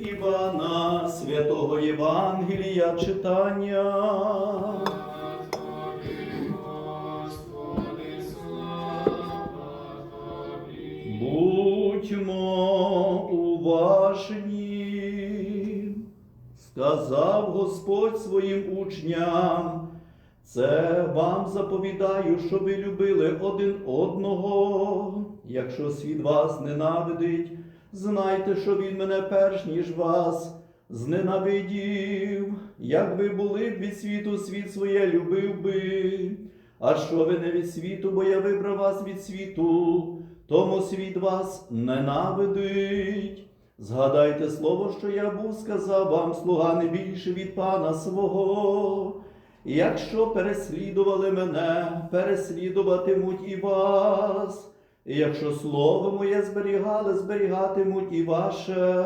Івана Святого Євангелія читання. Будьмо уважні, сказав Господь своїм учням, це вам заповідаю, що ви любили один одного. Якщо світ вас ненавидить, знайте, що він мене перш ніж вас зненавидів. Як ви були б від світу, світ своє любив би. А що ви не від світу, бо я вибрав вас від світу, тому світ вас ненавидить. Згадайте слово, що я був сказав вам, слуга не більше від пана свого. Якщо переслідували мене, переслідуватимуть і вас. І якщо слово моє зберігали, зберігатимуть і ваше,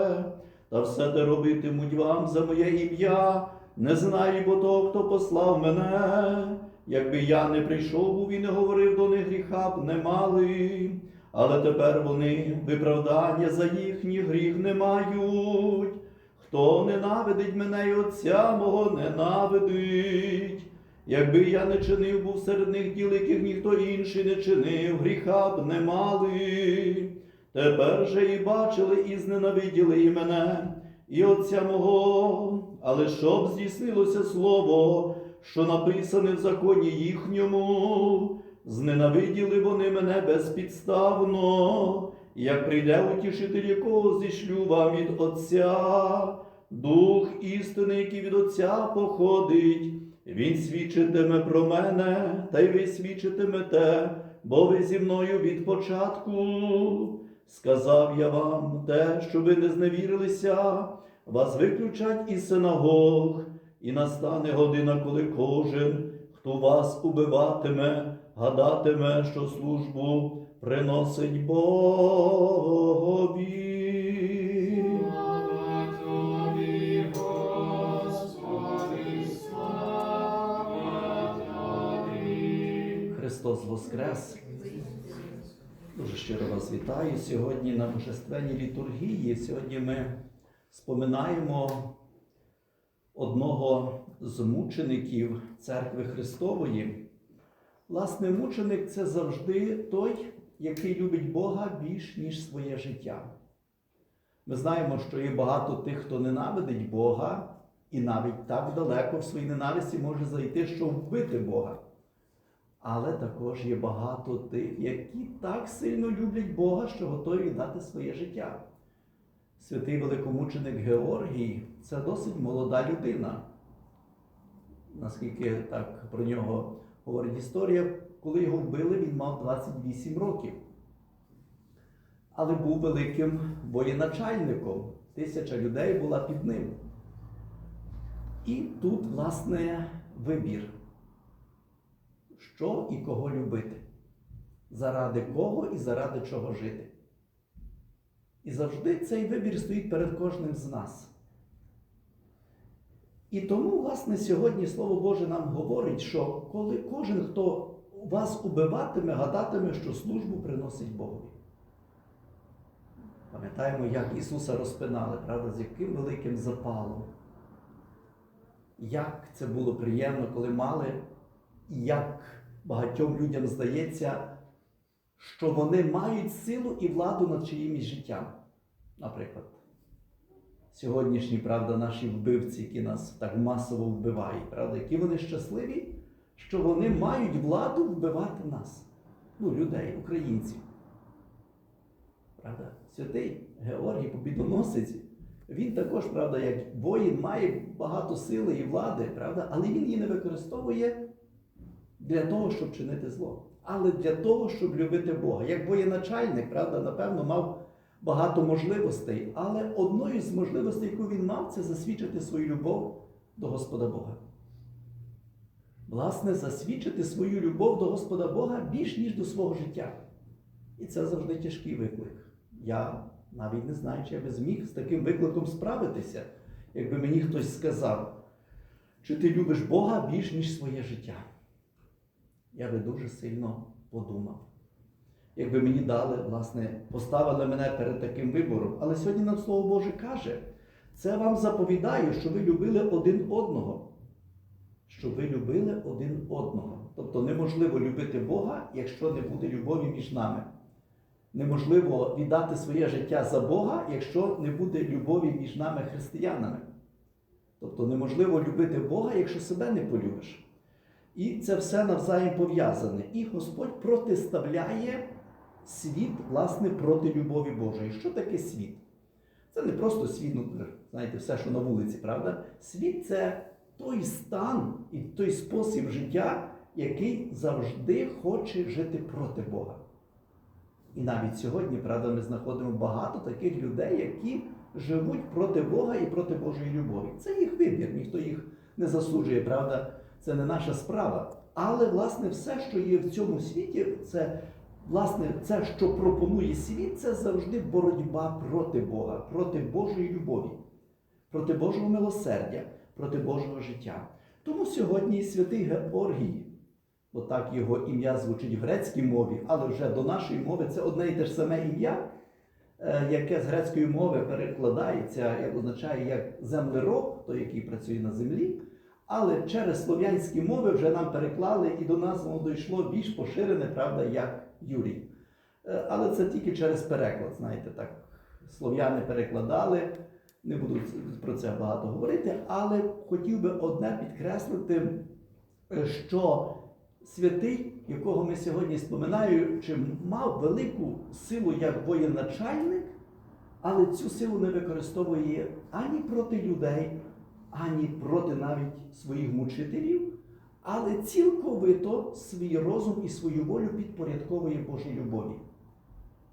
та все те робитимуть вам за моє ім'я, не знаю, бо того, хто послав мене. Якби я не прийшов був і не говорив до них гріха б не мали, але тепер вони виправдання за їхній гріх не мають. Хто ненавидить мене і Отця мого ненавидить. Якби я не чинив був серед них діл, яких ніхто інший не чинив, гріха б не мали. Тепер же і бачили, і зненавиділи і мене, і Отця мого, але щоб здійснилося слово, що написане в законі їхньому, зненавиділи вони мене безпідставно, як прийде утішитель, якого зішлю вам від Отця, Дух істини, який від Отця походить, Він свідчитиме про мене, та й ви свідчитимете, бо ви зі мною від початку. Сказав я вам те, що ви не зневірилися, вас виключать із синагог, і настане година, коли кожен, хто вас убиватиме, гадатиме, що службу приносить Богові. Воскрес! Дуже щиро вас вітаю сьогодні на Божественній літургії. Сьогодні ми споминаємо одного з мучеників церкви Христової. Власне, мученик це завжди той, який любить Бога більш, ніж своє життя. Ми знаємо, що є багато тих, хто ненавидить Бога, і навіть так далеко в своїй ненависті може зайти, що вбити Бога. Але також є багато тих, які так сильно люблять Бога, що готові віддати своє життя. Святий великомученик Георгій це досить молода людина. Наскільки так про нього говорить історія, коли його вбили, він мав 28 років. Але був великим воєначальником. Тисяча людей була під ним. І тут, власне, вибір що і кого любити, заради кого і заради чого жити. І завжди цей вибір стоїть перед кожним з нас. І тому, власне, сьогодні Слово Боже нам говорить, що коли кожен, хто вас убиватиме, гадатиме, що службу приносить Богові. Пам'ятаємо, як Ісуса розпинали, правда, з яким великим запалом. Як це було приємно, коли мали, як багатьом людям здається, що вони мають силу і владу над чиїмось життям. Наприклад, сьогоднішні, правда, наші вбивці, які нас так масово вбивають, правда, які вони щасливі, що вони мають владу вбивати нас, ну, людей, українців. Правда, святий Георгій Побідоносець, він також, правда, як воїн має багато сили і влади, правда, але він її не використовує для того, щоб чинити зло, але для того, щоб любити Бога. Як воєначальник, правда, напевно, мав багато можливостей, але одною з можливостей, яку він мав, це засвідчити свою любов до Господа Бога. Власне, засвідчити свою любов до Господа Бога більш ніж до свого життя. І це завжди тяжкий виклик. Я навіть не знаю, чи я би зміг з таким викликом справитися, якби мені хтось сказав, чи ти любиш Бога більш ніж своє життя. Я би дуже сильно подумав. якби мені дали, власне, поставили мене перед таким вибором. Але сьогодні нам Слово Боже каже, це вам заповідаю, що ви любили один одного. Щоб ви любили один одного. Тобто неможливо любити Бога, якщо не буде любові між нами. Неможливо віддати своє життя за Бога, якщо не буде любові між нами християнами. Тобто неможливо любити Бога, якщо себе не полюбиш. І це все навзаєм пов'язане. І Господь протиставляє світ, власне, проти любові Божої. Що таке світ? Це не просто світ, ну, знаєте, все, що на вулиці, правда? Світ це той стан і той спосіб життя, який завжди хоче жити проти Бога. І навіть сьогодні, правда, ми знаходимо багато таких людей, які живуть проти Бога і проти Божої любові. Це їх вибір, ніхто їх не засуджує, правда, це не наша справа. Але, власне, все, що є в цьому світі, це, власне, це, що пропонує світ, це завжди боротьба проти Бога, проти Божої любові, проти Божого милосердя, проти Божого життя. Тому сьогодні святий Георгій, бо так його ім'я звучить в грецькій мові, але вже до нашої мови це одне і те ж саме ім'я, е, яке з грецької мови перекладається, як означає як землероб, той, який працює на землі. Але через слов'янські мови вже нам переклали і до нас воно дійшло більш поширене, правда, як Юрій. Е, Але це тільки через переклад, знаєте, так. Слов'яни перекладали, не буду про це багато говорити, але хотів би одне підкреслити, е, що святий, якого ми сьогодні споминаючи, мав велику силу як воєначальник, але цю силу не використовує ані проти людей, ані проти навіть своїх мучителів, але цілковито свій розум і свою волю підпорядковує Божій любові.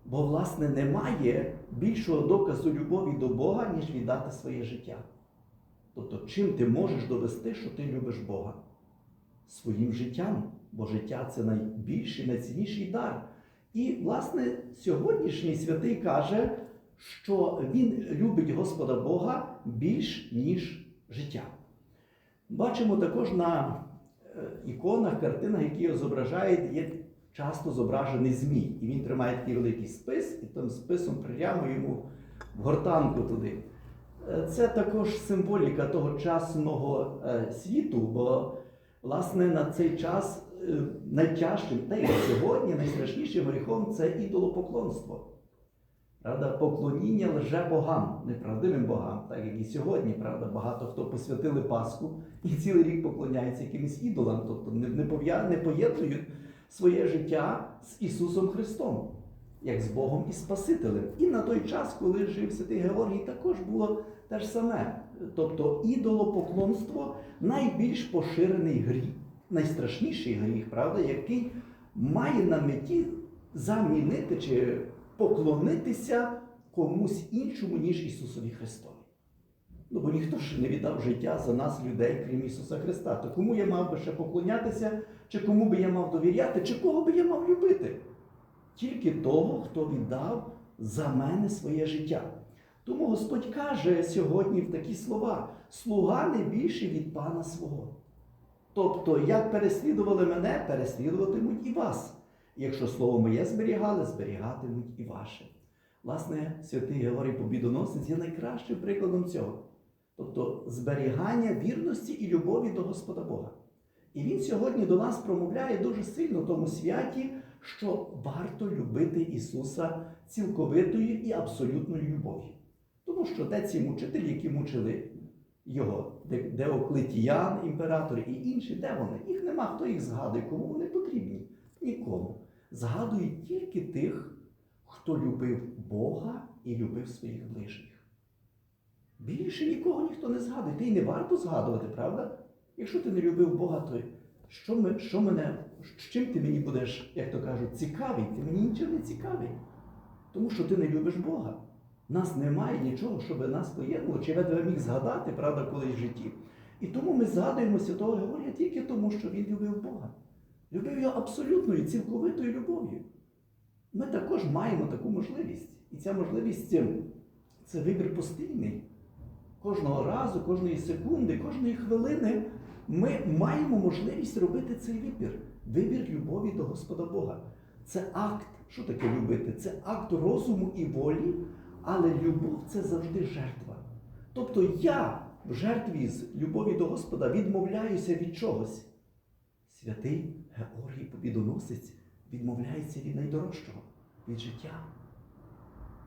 Бо, власне, немає більшого доказу любові до Бога, ніж віддати своє життя. Тобто, чим ти можеш довести, що ти любиш Бога? Своїм життям, бо життя це найбільший, найцінніший дар. І, власне, сьогоднішній святий каже, що він любить Господа Бога більш, ніж життя. Бачимо також на е, іконах, картинах, які зображають, є часто зображений змій. І він тримає такий великий спис, і тим списом прямо йому в гортанку туди. Е, Це також символіка тогочасного е, світу, бо, власне, на цей час найтяжчим, та й сьогодні найстрашнішим гріхом це ідолопоклонство. Правда, поклоніння лже-богам, неправдивим богам, так як і сьогодні, правда, багато хто посвятили Пасху і цілий рік поклоняється якимось ідолам, тобто не, не поєднують своє життя з Ісусом Христом, як з Богом і Спасителем. І на той час, коли жив святий Георгій, також було те ж саме. Тобто ідолопоклонство найбільш поширений гріх, найстрашніший гріх, правда, який має на меті замінити чи поклонитися комусь іншому, ніж Ісусові Христові. Ну, бо ніхто ж не віддав життя за нас, людей, крім Ісуса Христа. То кому я мав би ще поклонятися, чи кому би я мав довіряти, чи кого би я мав любити? Тільки того, хто віддав за мене своє життя. Тому Господь каже сьогодні в такі слова: слуга не більше від пана свого. Тобто, як переслідували мене, переслідуватимуть і вас. Якщо слово моє зберігали, зберігатимуть і ваше. Власне, святий Георгій Побідоносець є найкращим прикладом цього. Тобто зберігання вірності і любові до Господа Бога. І він сьогодні до нас промовляє дуже сильно в тому святі, що варто любити Ісуса цілковитою і абсолютною любов'ю. Тому що де ці мучителі, які мучили його, де, Деоклетіян, імператор і інші, де вони? Їх нема, хто їх згадує, кому вони потрібні? Нікому. Згадують тільки тих, хто любив Бога і любив своїх ближніх. Більше нікого ніхто не згадує. Ти й не варто згадувати, правда? Якщо ти не любив Бога, то що, ми, що мене, чим ти мені будеш, як то кажуть, цікавий? Ти мені нічим не цікавий. Тому що ти не любиш Бога. Нас немає нічого, щоб нас поєднало, чи тебе міг згадати, правда, колись в житті. І тому ми згадуємо Святого Георгія тільки тому, що він любив Бога. Любив його абсолютною, цілковитою любов'ю. Ми також маємо таку можливість. І ця можливість це, це вибір постійний. Кожного разу, кожної секунди, кожної хвилини ми маємо можливість робити цей вибір. Вибір любові до Господа Бога. це акт. Що таке любити? Це акт розуму і волі, але любов це завжди жертва. Тобто я в жертві з любові до Господа відмовляюся від чогось. Святий Георгій Побідоносець відмовляється від найдорожчого, від життя.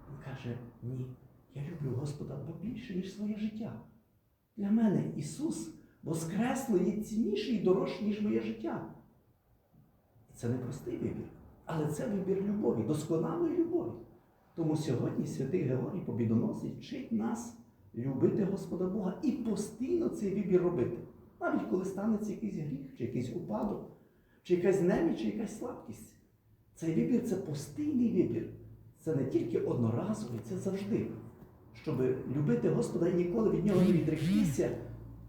Він каже: ні, я люблю Господа більше, ніж своє життя. Для мене Ісус Воскресло є цінніший і дорожчий, ніж моє життя. І це не простий вибір, але це вибір любові, досконалої любові. Тому сьогодні святий Георгій Побідоносець вчить нас любити Господа Бога і постійно цей вибір робити. Навіть коли станеться якийсь гріх, чи якийсь упадок, чи якась неміч, чи якась слабкість. Цей вибір це постійний вибір. Це не тільки одноразовий, це завжди. Щоб любити Господа і ніколи від нього не відректися,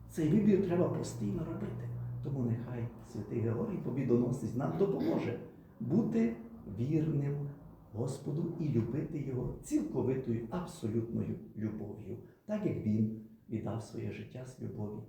цей вибір треба постійно робити. Тому нехай святий Георгій Побідоносець нам допоможе бути вірним Господу і любити Його цілковитою абсолютною любов'ю, так як Він віддав своє життя з любові